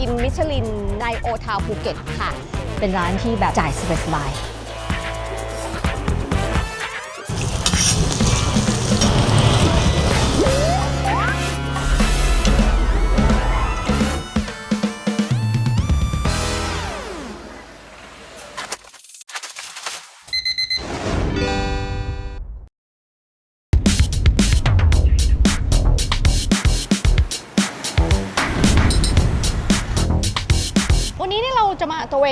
กินมิชลินในโอทาวภูเก็ตค่ะ เป็นร้านที่แบบจ่ายสบายๆ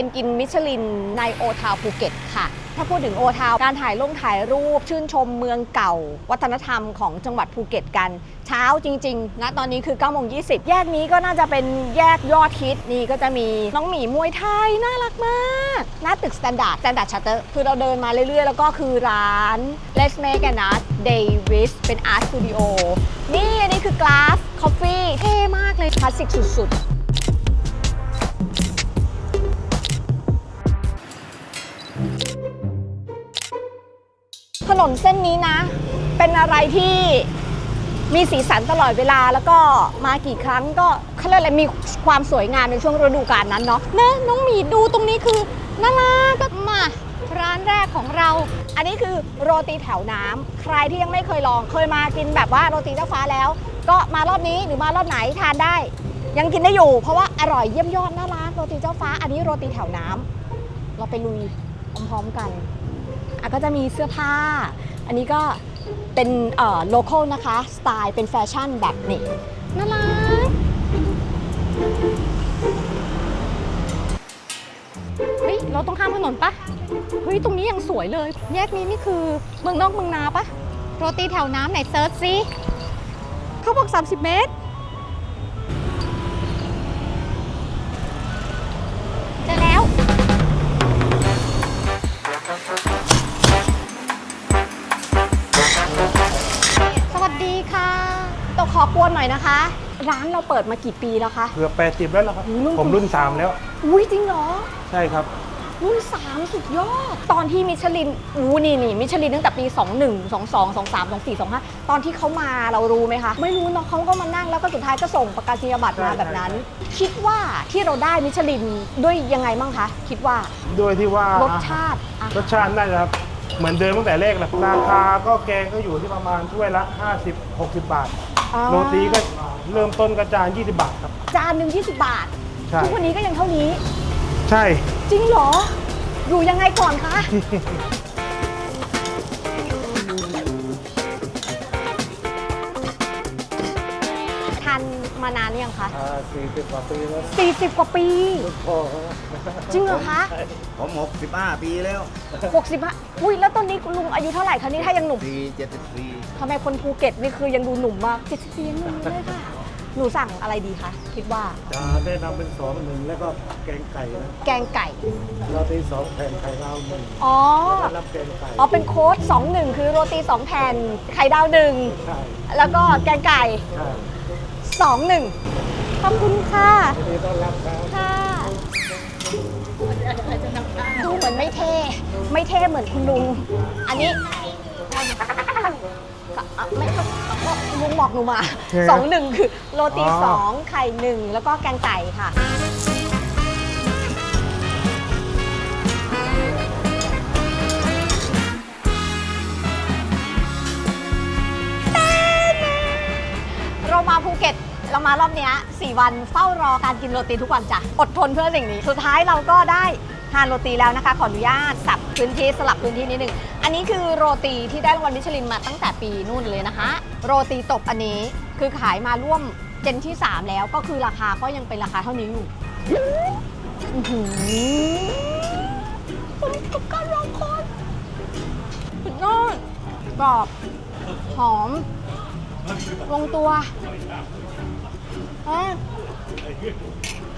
นกินมิชลินในโอทาวภูเก็ตค่ะ ถ้าพูดถึงโอทาวการถ่ายลงถ่ายรูปชื่นชมเมืองเก่า วัฒนธรรมของจังหวัดภูเก็ตกัน เช้าจริงๆนะตอนนี้คือ9โมง20แยกนี้ก็น่าจะเป็นแยกยอดฮิตนี่ก็จะมีน้องหมีมวยไทย น่ารักมากหน้าตึกสแตนดาร์ดสแตนดาร์ดชัตเตอร์คือเราเดินมาเรื่อยๆ แล้วก็คือร้าน Let's Make an Art Davis เป็น Art Studio นี่อันนี้คือ Glass Coffee เท่มากเลยคลาสสิกสุดๆ ถนนเส้นนี้นะ เป็นอะไรที่มีสีสันตลอดเวลาแล้วก็มากี่ครั้งก็เขาเรียกอะไรมีความสวยงามในช่วงฤดูกาลนั้นเนาะเนอะน้องหมีดูตรงนี้คือน่ารักก็มาร้านแรกของเรา อันนี้คือโรตีแถวน้ำใครที่ยังไม่เคยลองเคยมากินแบบว่าโรตีเจ้าฟ้าแล้ว ก็มารอบนี้หรือมารอบไหนทานได้ ยังกินได้อยู่ เพราะว่าอร่อยเยี่ยมยอดน่ารักโรตีเจ้าฟ้า อันนี้โรตีแถวน้ำเราไปลุยพร้อมๆกัน ก็จะมีเสื้อผ้า อันนี้ก็เป็นเอ่อโลเคอลนะคะ สไตล์เป็นแฟชั่นแบบนี้น่ารักเฮ้ย เราต้องข้ามถนนปะเฮ้ย ตรงนี้ยังสวยเลย แยกนี้นี่คือเมืองนอกเมืองนาปะโรตีแถวน้ำไหนเซิร์ชสิเขาบอก 30 เมตร อกวนหน่อยนะคะ ร้านเราเปิดมากี่ปีแล้วคะ เกือบ80 แล้วล่ะครับโอ้รุ่น ผมรุ่น 3 แล้ว อุ้ยจริงเหรอ ใช่ครับ รุ่น 3 สุดยอด ตอนที่มิชลินอู้นี่นี่มิชลินตั้งแต่ปี 21 22 23 24 25 ตอนที่เขามาเรารู้ไหมคะ ไม่รู้เนาะเขาก็มานั่งแล้วก็สุดท้ายก็ส่งประกาศนียบัตรมาใช่ แบบนั้น คิดว่าที่เราได้มิชลินด้วยยังไงบ้างคะ คิดว่าด้วยที่ว่ารสชาติอาหารรสชาติน่าจะเหมือนเดิมตั้งแต่แรกแหละราคาก็แกงก็อยู่ที่ประมาณถ้วยละ 50 60 บาท อ๋อ โรตีก็เริ่มต้นกระจาน20 บาทครับ จานหนึ่ง20 บาท ใช่ ทุกวันนี้ก็ยังเท่านี้ ใช่ จริงเหรอ อยู่ยังไงก่อนคะานมานานหรือยังคะสี่สิบกว่าปีแล้ว40 กว่าปีพ่อจริงเหรอคะผมหกสิบห้าปีแล้ว65อุ้ยแล้วตอนนี้คุณลุงอายุเท่าไหร่คะนี่ถ้ายังหนุ่มปีเจ็ดสิบปีทำไมคนภูเก็ตนี่คือยังดูหนุ่มมาก70ปียังหนุ่มเลยค่ะหนูสั่งอะไรดีคะคิดว่าจะได้นำเป็นสองหนึ่งแล้วก็แกงไก่นะแกงไก่โรตีสองแผ่นไข่ดาวหนึ่งอ๋อรับแกงไก่อ๋อเป็นโค้ด2 1 คือโรตี 2 แผ่นไข่ดาวหนึ่งใช่แล้วก็แกงไก่ ใช่ สองหนึ่งขอบคุณค่ะยินดีต้อนรับครับค่ะดูเหมือนไม่เท่ ไม่เท่เหมือนคุณลุง อันนี้ก็อะไม่ก็ก็ลุงบอกหนูมาสองหนึ่งคือโรตีสองไข่หนึ่งแล้วก็แกงไก่ค่ะามารอบเนี้ย4วันเฝ้ารอการกินโรตีทุกวันจ้ะ อดทนเพื่อสิ่งนี้ สุดท้ายเราก็ได้ทานโรตีแล้วนะคะ ขออนุญาตสับพื้นที่สลับพื้นที่นิดหนึ่ง อันนี้คือโรตีที่ได้รางวัลมิชลินมาตั้งแต่ปีนู่นเลยนะคะ โรตีตบอันนี้คือขายมาร่วมเจนที่ 3 แล้วก็คือราคาก็ยังเป็นราคาเท่านี้อยู่อื้อหือผมกับการรอคอยสุดยอดกรอบ หอม ลงตัว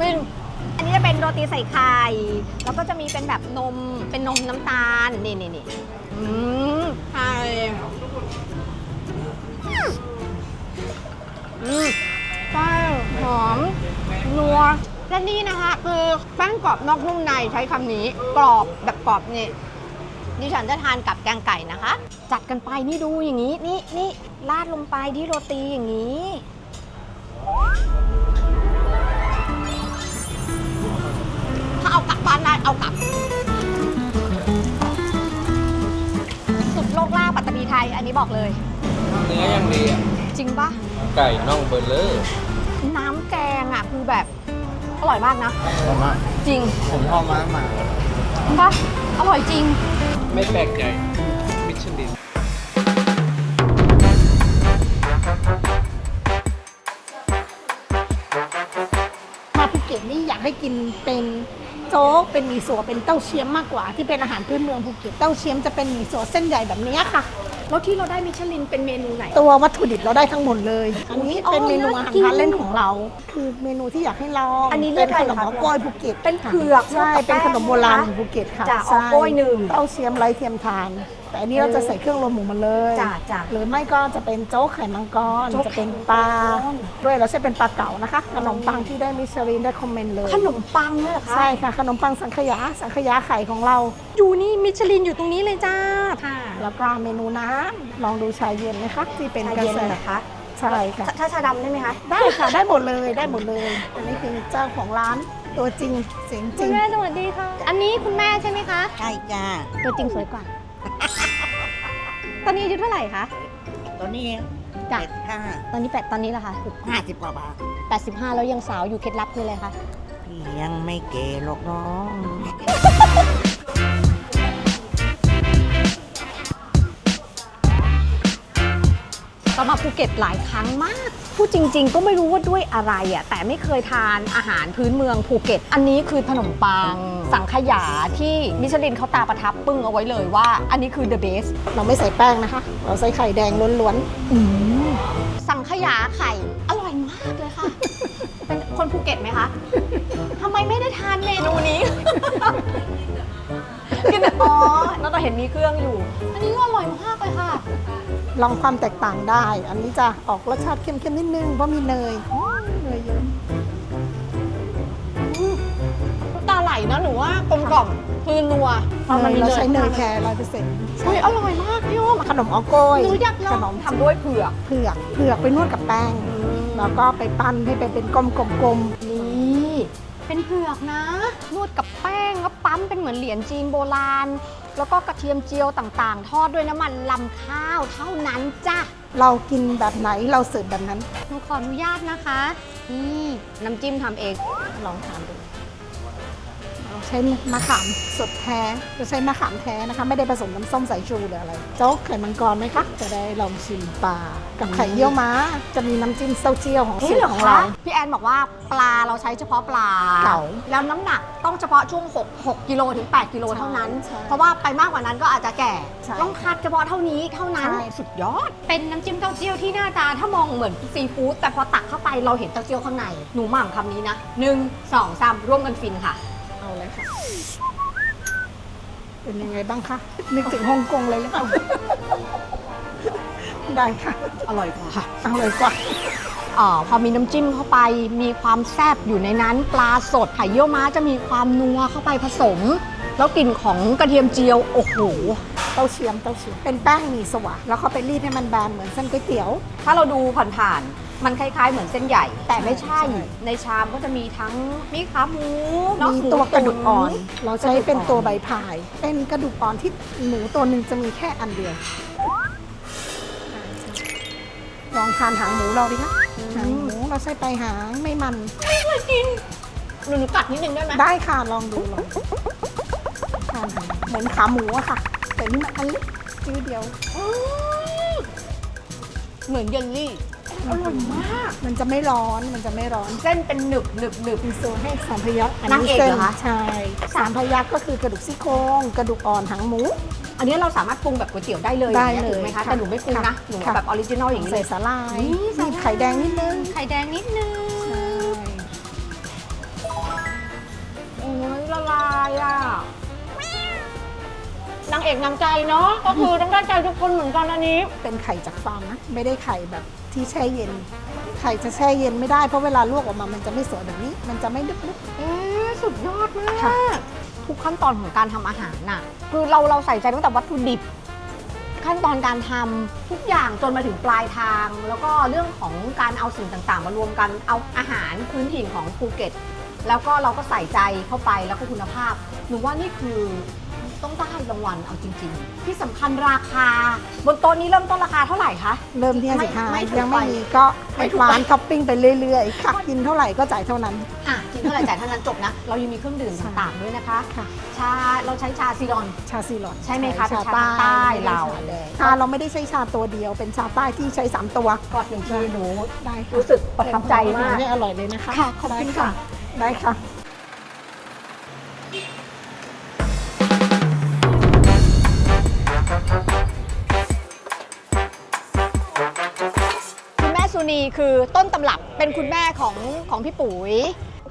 ป็นอันนี้จะเป็นโรตีใส่ไข่ แล้วก็จะมีเป็นแบบนม เป็นนมน้ำตาล นี่นี่นี่อืมไข่อืมใช่หอม นัว และนี่นะคะคือแป้งกรอบนอกนุ่มในใช้คำนี้ กรอบแบบกรอบนี่ดิฉันจะทานกับแกงไก่นะคะ จัดกันไปนี่ดูอย่างนี้ นี่นี่ราดลงไปที่โรตีอย่างนี้างได้เอากลับ สุดโลกล่าปัตตภีไทย อันนี้บอกเลย เนื้อยังดีอะจริงปะไก่น่องเบลเลอร์น้ำแกงอะคือแบบ อร่อยมากนะผมอะจริงผมชอบมากมากปะอร่อยจริง ไม่แปลกใจมิชลิน กให้กินเป็นโจ๊กเป็นหมี่สัวเป็นเต้าเชี้ยมมากกว่า ที่เป็นอาหารพื้นเมืองภูเก็ตเต้าเชี้ยมจะเป็นหมี่สัวเส้นใหญ่แบบนี้ค่ะ แล้วที่เราได้มิชลินเป็นเมนูไหน ตัววัตถุดิบเราได้ทั้งหมดเลย อันนี้อุ๊ยเป็นเมนูอ๋ออาหารน่ากินทานเล่นของเรา คือเมนูที่อยากให้ลองอันนี้เรีเป็ยนกอะไรขนมคะหัวกล้อยภูเก็ตเป็นเผือกใช่กับแป้งเป็นขนมโบราณของภูเก็ตค่ะจ้ะใช่เอากล้วยหนึ่ง เต้าเชี้ยมไร้เทียมทาน แต่อันนี้เราจะใส่เครื่องรวมหมูมาเลยจ้ะจ้ะหรือไม่ก็จะเป็นโจ๊กไข่มังกรโจ๊กจะเป็นปลาด้วยเราใช้เป็นปลาเก๋านะคะขนมปังที่ได้มิชลินได้คอมเมนต์เลยขนมปังเนี่ยเหรอคะใช่ค่ะขนมปังสังขยาสังขยาไข่ของเรา อยู่นี่มิชลินอยู่ตรงนี้เลยจ้าค่ะแล้วก็เมนูน้ำลองดูชาเย็นนะคะที่เป็นชากระเย็นแสเหรอคะใช่ค่ะ ถ้าชาดำได้ไหมคะได้ค่ะได้หมดเลยได้หมดเลย อันนี้คือเจ้าของร้านตัวจริงเสียงจคุริณง แม่สวัสดีค่ะ อันนี้คุณแม่ใช่ไหมคะ ใช่จ้า ตัวจริงสวยกว่า ตอนนี้อายุเท่าไหร่คะตัวนี้จ้ะ เจ็ดห้าตอนนี้แปดตอนนี้ละคะห้าสิบกว่าบาท85 แล้วยังสาวอยู่เคล็ดลับคืออะไรคะ พี่ยังไม่เก๋หรอกน้องก็มาภูเก็ตหลายครั้งมาก พูดจริง ๆ ก็ไม่รู้ว่าด้วยอะไรอะแต่ไม่เคยทานอาหารพื้นเมืองภูเก็ต อันนี้คือขนมปัง สังขยาที่มิชลินเขาตาประทับปึ้งเอาไว้เลยว่า อันนี้คือ the best เราไม่ใส่แป้งนะคะ เราใส่ไข่แดงล้วนสังขยาไข่อร่อยมากเลยค่ะ เป็นคนภูเก็ตไหมคะทำไมไม่ได้ทานเมนูนี้ กินแต่อ๋อแล้วเราเห็นมีเครื่องอยู่ อันนี้ก็อร่อยมากเลยค่ะๆ ลองความแตกต่างได้ อันนี้จะออกรสชาติเค็มๆนิดนึงเพราะมีเนยเนยเยอะน้ำตาไหลนะหนูว่ากลมกล่อมคือนัวเนยเราใช้เนยแคร์ร้อยเปอร์เซ็นต์เฮ้ยอร่อยมากพี่โอ้มขนมออโก้ยหนูอยากลของนมทำด้วยเผือกเผือกเผือกไปนวดกับแป้ง แล้วก็ไปปั้นให้เป็นเป็นกลมๆ นี่เป็นเผือกนะ นวดกับแป้งแล้วปั๊มเป็นเหมือนเหรียญจีนโบราณ แล้วก็กระเทียมเจียวต่างๆ ทอดด้วยน้ำมันลำข้าวเท่านั้นจ้ะเรากินแบบไหนเราเสิร์ฟแบบนั้น หนูขออนุญาตนะคะ นี่ น้ำจิ้มทำเอง ลองทานดูเรา ใช้มะขามสดแท้จะใช้มะขามแท้นะคะ ไม่ได้ผสมน้ำส้มสายชูหรืออะไร โจ๊กไข่มังกรไหมคะ จะได้ลองชิมปลา กับไข่เยี่ยวม้า จะมีน้ำจิ้มเต้าเจี้ยวของสูตรของเรา พี่แอนบอกว่าปลาเราใช้เฉพาะปลาเก๋าแล้วน้ำหนักต้องเฉพาะช่วง 6 6กิโลถึง 8 กิโลเท่านั้นใช่เพราะว่าไปมากกว่านั้นก็อาจจะแก่ใช่ต้องคัดเฉพาะเท่านี้เท่านั้นใช่สุดยอด เป็นน้ำจิ้มเต้าเจี้ยวที่หน้าตาถ้ามองเหมือนซีฟู้ดแต่พอตักเข้าไปเราเห็นเต้าเจี้ยวข้างในหนูหม่ำคำนี้นะหนึ่งสองสามร่วมกันฟินค่ะ เอาเลยค่ะ เป็นยังไงบ้างคะ นึกถึงฮ่องกงเลยหรือเปล่า ได้ค่ะ อร่อยกว่าค่ะเอาเลยกว่าอ๋อพอมีน้ำจิ้มเข้าไปมีความแซ่บอยู่ในนั้น ปลาสดไข่เยี่ยวม้าจะมีความนัวเข้าไปผสม แล้วกลิ่นของกระเทียมเจียว โอ้โห เต้าเชียมเต้าเชียมเป็นแป้งหมี่สวะแล้วเขาไปรีดให้มันแบนเหมือนเส้นก๋วยเตี๋ยว ถ้าเราดูผ่านๆ มันคล้ายๆ เหมือนเส้นใหญ่ แต่ไม่ใช่ใช่ในชามก็จะมีทั้งมีขาหมูเนอะมีหมูตัวกระดูกอ่อนตุ๋เราใช้เป็นตัวใบพาย เป็นกระดูกอ่อนที่หมูตัวหนึ่งจะมีแค่อันเดียว ลองทานหางหมูเราดิคะหางหมูเราใช้ไปหางไม่มันหนูหนูกัดนิดนึงได้ไหมได้ค่ะลองดูลองทานหางเหมือนขาหมูอะค่ะ แต่นี่มันอันเล็กจื้อเดียวอืมเหมือนเยลลี่ อร่อยมาก มันจะไม่ร้อน มันจะไม่ร้อน เส้นเป็นหนึบหนึบหนึบมีโซนให้สามพยักษ์นางเอกส้เหรอคะ ใช่สามพยักษ์ก็คือกระดูกซี่โครงกระดูกอ่อนหางหมู อันนี้เราสามารถปรุงแบบก๋วยเตี๋ยวได้เลยได้อางงี้เลยถูกไหมคะ ค่ะแต่หนูไม่ปรุงนะค่ะหนูค่ะ แบบออริจินอลอย่างนี้เลใส่ยสาลายนี่ใส่มีไข่แดงนิดนึง ไข่แดงนิดนึง นางเอกนางใจเนาะก็คือต้องได้ใจทุกคนเหมือนกันอันนี้ เป็นไข่จากฟาร์มนะไม่ได้ไข่แบบที่แช่เย็น ไข่จะแช่เย็นไม่ได้เพราะเวลาลวกออกมามันจะไม่สวยแบบนี้ มันจะไม่ลึกเอ๊ะสุดยอดมาค่ะกทุกขั้นตอนของการทำอาหารน่ะ คือเราเราใส่ใจตั้งแต่วัตถุดิบ ขั้นตอนการทำทุกอย่างจนมาถึงปลายทาง แล้วก็เรื่องของการเอาสิ่งต่างๆ มารวมกันเอาอาหารพื้นถิ่นของภูเก็ต แล้วก็เราก็ใส่ใจเข้าไปแล้วก็คุณภาพหนูว่านี่คือ ต้องได้รางวัลเอาจริง ๆ ที่สำคัญราคา บนโต๊ะนี้เริ่มต้นราคาเท่าไหร่คะ เริ่มที่ไม่55ไม่ถูกยังไม่ไปมีก็ไม่ให้ถูกไปร้านท็อปปิ้งไปเรื่อยๆค่ะกินเท่าไหร่ก็จ่ายเท่านั้น อะกินเท่าไหร่จ่ายเท่านั้นจบนะ เรายังมีเครื่องดื่มใช่ ต่างๆด้วยนะคะ ค่ะ ชาเราใช้ชาซีรอน ชาซีหลอดใช่ไหมคะชาเป็นชาใต้ใต้เรา ชาเราไม่ได้ใช้ชาตัวเดียว เป็นชาใต้ที่ใช้ 3 ตัว กอดหนึ่งทีหนูได้ค่ะรู้สึกประทับใจมากนี่อร่อยเลยนะคะค่ะขอบคุณได้ค่ะ ได้ค่ะ ณแม่สุนีคือต้นตำรับเป็นคุณแม่ของของพี่ปุ๋ย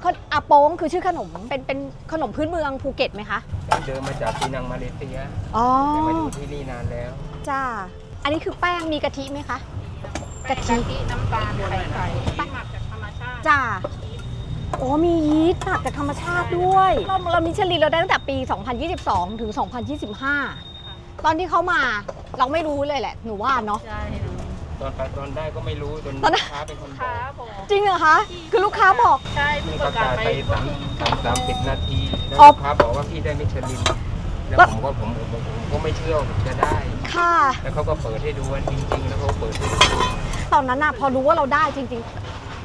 เขาอาโป้งคือชื่อขนมเป็นเป็นขนมพื้นเมืองภูเก็ตไหมคะเดิมมาจากปีนังมาเลเซียอ๋อแต่มาอยู่ที่นี่นานแล้วจ้าอันนี้คือแป้งมีกะทิไหมคะกะทิน้ำตาลไข่ไก่หมักจากธรรมชาติจ้าโอ้มียีสต์หมักจากธรรมชาติด้วยเราเรามิชลินเราได้ตั้งแต่ปี 2022 ถึง 2025 ตอนที่เขามาเราไม่รู้เลยแหละ หนูว่าเนาะ ตอนไปตอนได้ก็ไม่รู้จนตอนนั้ลูนกค้าเป็นคนบอกจริงเหรอคะ คือลูกค้าบอกมีประกาศไปสามสามสามสิบนาทีแล้วอ๋อลูกค้าบอกว่าพี่ได้มิชลินแล้วแล้ว ผมก็ผมผมผมผมก็ไม่เชื่อว่าผมจะได้ ค่ะ แล้วเขาก็เปิดให้ดูว่าจริง ๆ แล้วเขาเปิดให้ดูตอนนั้นน่ะพอรู้ว่าเราได้จริง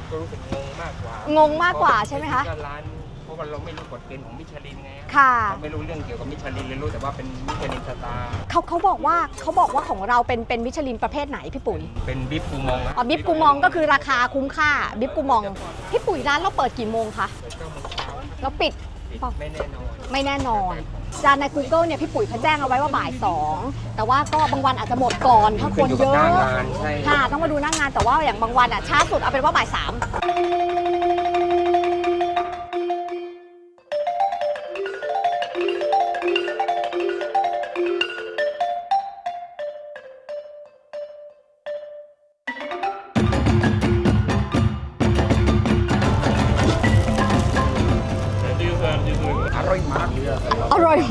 ก็รู้สึกงงมากกว่างงงมากกว่าใช่ไหมคะก็ร้านเพราะว่าเราไม่รู้กฎเกณฑ์ของมิชลินไงๆค่ะ เราไม่รู้เรื่องเกี่ยวกับมิชลินเลยรู้แต่ว่าเป็นมิชลินสตาร์เขาเขาบอกว่าเขาบอกว่าของเราเป็นเป็นมิชลินประเภทไหนพี่ปุ๋ยเป็นบิบกูมองนะอ๋อบิบกูมองก็คือราคาคุ้มค่าบิบกูมองพี่ปุ๋ยร้านเราเปิดกี่โมงคะเปิดเก้าโมงเช้าเราปิด ปิดเปล่าไม่แน่นอนไม่แน่นอน จานใน Google เนี่ยพี่ปุ๋ยเขาแจ้งเอาไว้ว่าบ่ายสองแต่ว่าก็บางวันอาจจะหมดก่อนถ้าคนเยอะขึ้นอยู่กับหน้างานใช่ค่ะ ต้องมาดูหน้างานแต่ว่าอย่างบางวันอะช้าสุดเอาเป็นว่าบ่ายสาม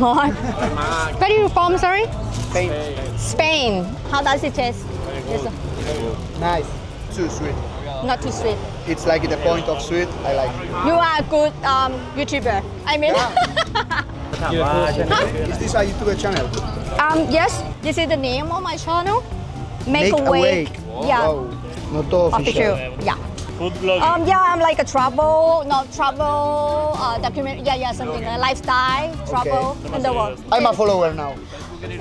god. Where are you from? Sorry. Spain. Spain. How does it taste? Nice. Too sweet. Not too sweet. It's like the point of sweet. I like. You are a good um, YouTuber. I mean, Is this a YouTube channel? um, yes. This is the name of my channel. Make, a awake. Yeah. Wow. Not official. official. Yeah food blog. Um, yeah, I'm like a travel, not travel, uh, document, yeah, yeah, something, like lifestyle, travel, Okay. and the world. I'm a follower now.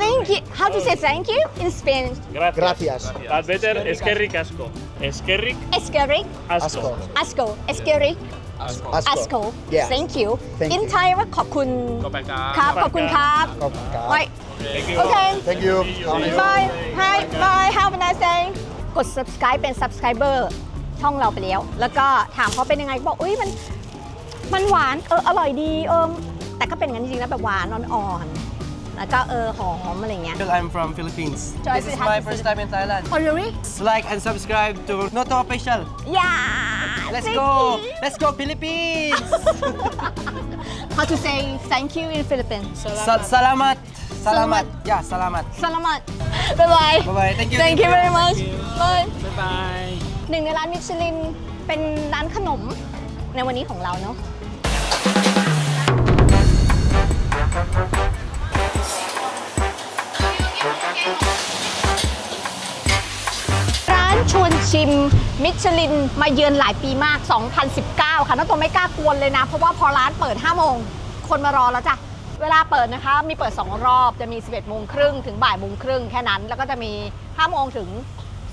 Thank you. How to say thank you in Spanish? Gracias. Gracias. But better, eskerrik asko. Eskerrik Eskerrik, asko. Asko. asko, eskerrik, อ่ะ asko. Yeah. Thank you. Thank in you. Thai, ว่าขอบคุณขอบคุณครับ ครับขอบคุณครับ Come, come. ไว้ Okay. Thank you. Bye. Hi. Bye. Have a nice day. กด subscribe เป็น subscriber ช่องเราไปแล้ว แล้วก็ถามเขาเป็นยังไงบอกอุ้ยมันมันหวานเอออร่อยดีเออแต่ก็เป็นอย่างนั้นจริงๆนะแบบหวานอ่อนๆแล้วก็เออหอมอะไรเงี้ย I'm from Philippines. Joyce this is has my to first say- time in Thailand. Oh really Like and subscribe to Noto Official. Yeah Let's thank go. you. Let's go Philippines. How to say thank you in Philippines Sa- salamat. Salamat. Salamat. Yeah, salamat. Salamat Bye bye Bye bye. Thank you. Thank you very much Bye บ๊ายบาย หนึ่งในร้านมิชลินเป็นร้านขนมในวันนี้ของเราเนาะร้านชวนชิมมิชลินมาเยือนหลายปีมาก 2019 ค่ะน้องตัวไม่กล้ากวนเลยนะ เพราะว่าพอร้านเปิด 5 โมง คนมารอแล้วจ้ะ เวลาเปิดนะคะ มีเปิด 2 รอบจะมี 11โมงครึ่งถึงบ่ายโมงครึ่งแค่นั้น แล้วก็จะมี 5 โมงถึง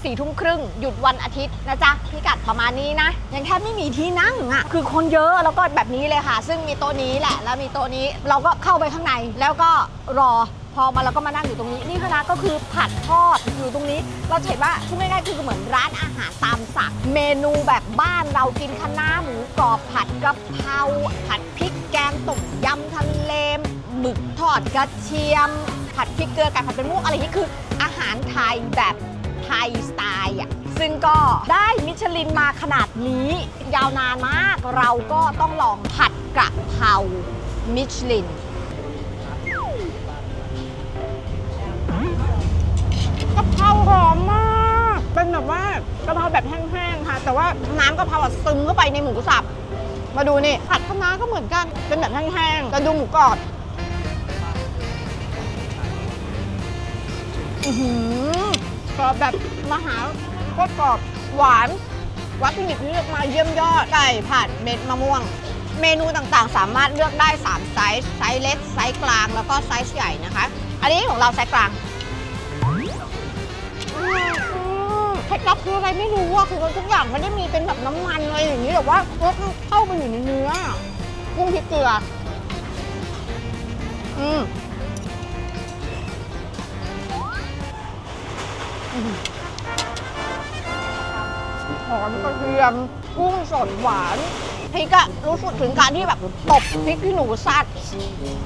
4ทุ่มครึ่งหยุดวันอาทิตย์นะจ๊ะพิกัดประมาณนี้นะ ยังแทบไม่มีที่นั่งอะ่ะคือคนเยอะแล้วก็แบบนี้เลยค่ะ ซึ่งมีโต๊ะนี้แหละ แล้วมีโต๊ะนี้เราก็เข้าไปข้างในแล้วก็รอพอมาเราก็มานั่งอยู่ตรงนี้นี่คณะก็คือผัดทอดอยู่ตรงนี้ เราเห็นว่าพูดง่ายๆคือเหมือนร้านอาหารตามสั่งเมนูแบบบ้านเรากินคะน้าหมูกรอบผัดกะเพราผัดพริกแกงต้มยำทะเลหมึกทอดกระเทียม ผัดพริกเกลือไก่ผัดเป็นมุกอะไรนี่คืออาหารไทยแบบ ทยสไตล์อะซึ่งก็ได้มิชลินมาขนาดนี้ ยาวนานมากเราก็ต้องลองผัดกะเพรามิชลินกะเพราหอมมากเป็นแบบว่ากะเพราแบบแห้งๆค่ะ แต่ว่าน้ำกะเพราอะซึมเข้าไปในหมูสับมาดูนี่ผัดคะน้าก็เหมือนกันเป็นแบบแห้งๆแต่ดูหมูกรอบอือหือ กรอบแบบมหาโคตรกรอบหวาน วัตถุดิบที่เลือกมาเยี่ยมยอดไก่ผัดเม็ดมะม่วง เมนูต่างๆ สามารถเลือกได้ 3 ไซส์ ไซส์เล็ก ไซส์กลางแล้วก็ไซส์ใหญ่นะคะ อันนี้ของเราไซส์กลางเคล็ดลับคืออะไรไม่รู้อะคือทุกอย่างไม่ได้มีเป็นแบบน้ำมันอะไรอย่างนี้แต่ว่ารสเข้าไปอยู่ในเนื้อกุ้งพริกเกลืออืม หอมกระเทียมกุ้งสดหวานพริกอะรู้สึกถึงการที่แบบตบพริกที่หนูซัด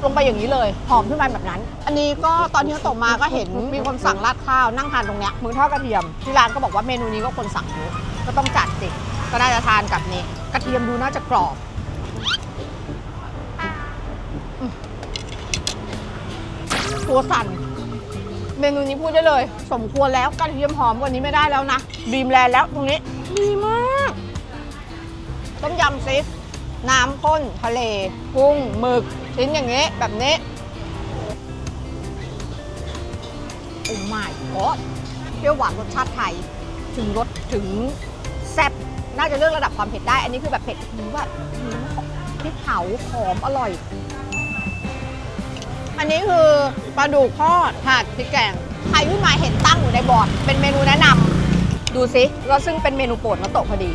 ลงไปอย่างนี้เลย หอมขึ้นมาแบบนั้น อันนี้ก็ตอนที่เขาตกมาก็เห็นมีคนสั่งราดข้าวนั่งทานตรงเนี้ยมือทอดกระเทียมที่ร้านก็บอกว่าเมนูนี้ก็คนสั่งเยอะก็ต้องจัดสิก็น่าจะทานกับนี่กระเทียมดูน่าจะกรอบตัวสั่น มนูนี้พูดได้เลย สมควรแล้วกระเทียมหอมกว่านี้ไม่ได้แล้วนะบีมแลนแล้วตรงนี้ดีมากต้มยำซิน้ำข้นทะเล กุ้งหมึกชิ้นอย่างนี้แบบนี้โอ้ไม่ก็เปรี้ยวหวานรสชาติไทย ถึงรสถึงแซ่บน่าจะเลือกระดับความเผ็ดได้ อันนี้คือแบบเผ็ดหรือแบบพริกเผาหอมอร่อย อันนี้คือปลาดุกทอดผัดพริกแกง ใครที่มาเห็นตั้งอยู่ในบอร์ดเป็นเมนูแนะนำดูสิแล้วซึ่งเป็นเมนูโปรดมาโตะพอดี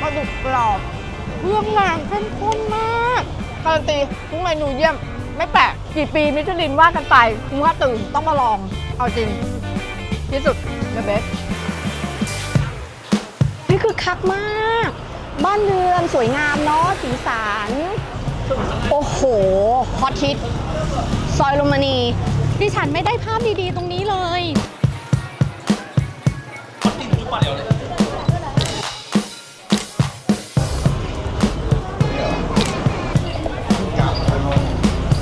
ปลาดุกกรอบเครื่องแรงเข้มข้นมากการันตีทุกเมนูเยี่ยม ไม่แปลกกี่ปีมิชลินว่ากันไปคุณว่าตื่นต้องมาลอง เอาจริง ที่สุด the best นี่คือคักมาก บ้านเรือนสวยงามเนาะสีสัน โอ้โหฮอตฮิตซอยลมณีดิฉันไม่ได้ภาพดีๆ ตรงนี้เลย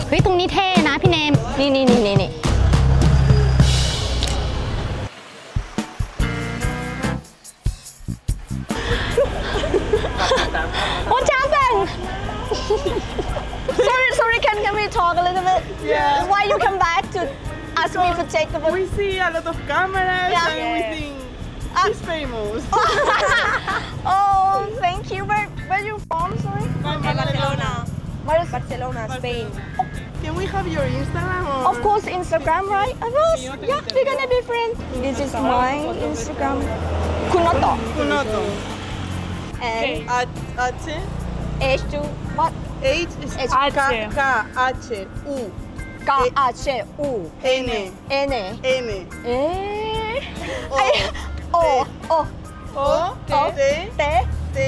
เฮ้ย ตรงนี้เท่นะพี่เนม นี่นี่นี่นี่ talk a little bit Yeah. why you come back to ask me to take the We see a lot of cameras Yeah. and we think uh, she's famous. oh thank you where where you from sorry Barcelona. where is Barcelona, Spain. Can we have your Instagram or? Of course, Instagram, right? Of course. Yeah, we're gonna be friends. This is my Instagram. Kunoto. Kunoto. And At H H2 what? H is H. K K H U K H U N N N Eh. O O O O T T T T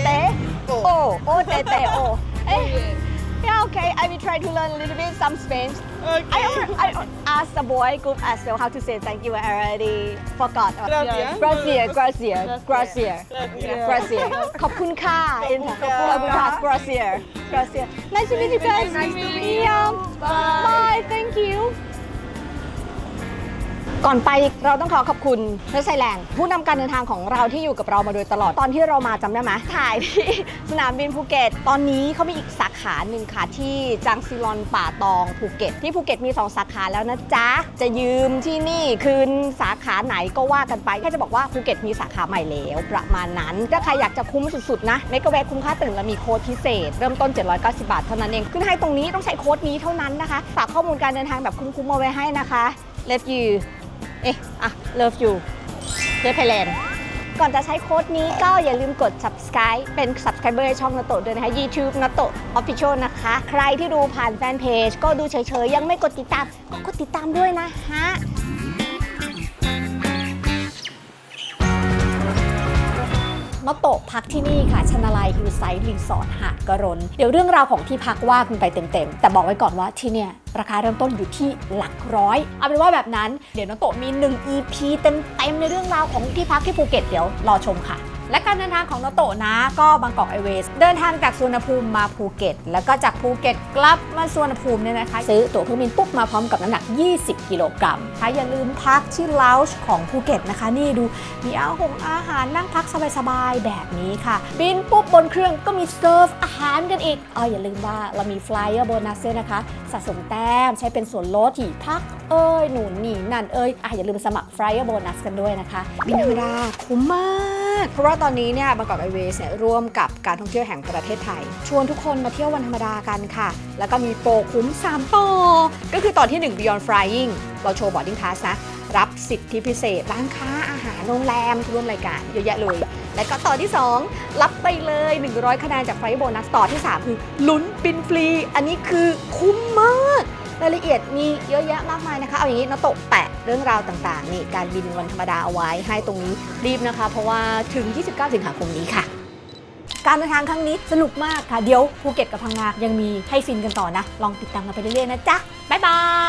O. O O T T O. Eh. Yeah, okay. I will try to learn a little bit some Spanish. I, al- I asked the boy group as well how to say thank you. I already forgot. Gracias. Gracias, gracias, gracias, gracias. ขอบคุณค่ะ in ขอบคุณค่ะ gracias, gracias. Nice to meet you guys. Nice to meet you. Bye. Thank you. ก่อนไปเราต้องขอขอบคุณเทสไทยแลนด์ผู้นำการเดินทางของเราที่อยู่กับเรามาโดยตลอดตอนที่เรามาจำได้ไหมถ่ายที่สนามบินภูเก็ต ตอนนี้เขามีอีกสาขาหนึ่งค่ะ ที่จังซิลอนป่าตองภูเก็ต ที่ภูเก็ตมี 2 สาขาแล้วนะจ๊ะ จะยืมที่นี่คืนสาขาไหนก็ว่ากันไปแค่จะบอกว่าภูเก็ตมีสาขาใหม่แล้วประมาณนั้นถ้าใครอยากจะคุ้มสุดๆนะเมกะเวคุ้มค่าตื่นและมีโค้ดพิเศษ เริ่มต้น 790 บาทเท่านั้นเองขึ้นให้ตรงนี้ต้องใช้โค้ดนี้เท่านั้นนะคะฝากข้อมูลการเดินทางแบบคุ้มๆเอาไว้ให้นะคะ Love you เอ๊ะ อะ love you เดฟไทยแลนด์ก่อนจะใช้โค้ดนี้ก็อย่าลืมกด subscribe เป็น subscriber ให้ช่องนาโตด้วยนะคะ YouTube นาโต official นะคะ ใครที่ดูผ่านแฟนเพจก็ดูเฉยๆ ยังไม่กดติดตาม ก็กดติดตามด้วยนะฮะ มาโตะพักที่นี่ค่ะชนาลัยฮิลไซด์รีสอร์ทหาดกระรนเดี๋ยวเรื่องราวของที่พักว่ากันไปเต็มๆ แต่บอกไว้ก่อนว่าที่เนี่ยราคาเริ่มต้นอยู่ที่หลักร้อย เอาเป็นว่าแบบนั้นเดี๋ยวน้องโตะมี 1 EP เต็มๆในเรื่องราวของที่พักที่ภูเก็ตเดี๋ยวรอชมค่ะ และการเดินทางของโนโตะนะก็บางกอกไอเวสเดินทางจากสุวรรณภูมิมาภูเก็ต แล้วก็จากภูเก็ตกลับมาสุวรรณภูมิเนี่ยนะคะซื้อตั๋วเครื่องบินปุ๊บมาพร้อมกับน้ำหนัก 20 กิโลกรัมถ้าอย่าลืมพักที่ลาวช์ของภูเก็ตนะคะ นี่ดูมีอาหงอาหารนั่งพักสบายๆแบบนี้ค่ะ บินปุ๊บบนเครื่องก็มีเซิร์ฟอาหารกันอีกอ๋ออย่าลืมว่าเรามีฟลายเออร์โบนัสด้วยนะคะ สะสมแต้มใช้เป็นส่วนลดที่พักเอ้ยหนูหนีนั่นเอ้ยอะอย่าลืมสมัครฟลายเออร์โบนัสกันด้วยนะคะบินธรรมดาคุ้มมาก เพราะว่าตอนนี้เนี่ยบางกอกไอเวสเนี่ยร่วมกับการท่องเที่ยวแห่งประเทศไทย ชวนทุกคนมาเที่ยววันธรรมดากันค่ะ แล้วก็มีโปรคุ้ม3ต่อก็คือตอนที่ 1 Beyond Flying เราโชว์ boarding pass นะรับสิทธิพิเศษ ร้านค้าอาหารโรงแรมร่วมรายการเยอะแยะเลย และก็ต่อที่ 2 รับไปเลย 100 คะแนนจากไฟโบนัสต่อที่ 3 คือลุ้นบินฟรี อันนี้คือคุ้มมาก รายละเอียดมีเยอะแยะมากมายนะคะ เอาอย่างนี้นาโตะแปะเรื่องราวต่างๆนี่การบินวันธรรมดาเอาไว้ให้ตรงนี้รีบนะคะ เพราะว่าถึง 29 สิงหาคมนี้ค่ะ การเดินทางครั้งนี้สนุกมากค่ะ เดี๋ยวภูเก็ตกับพังงายังมีให้ฟินกันต่อนะ ลองติดตามกันไปเรื่อยๆนะจ๊ะ บ๊ายบาย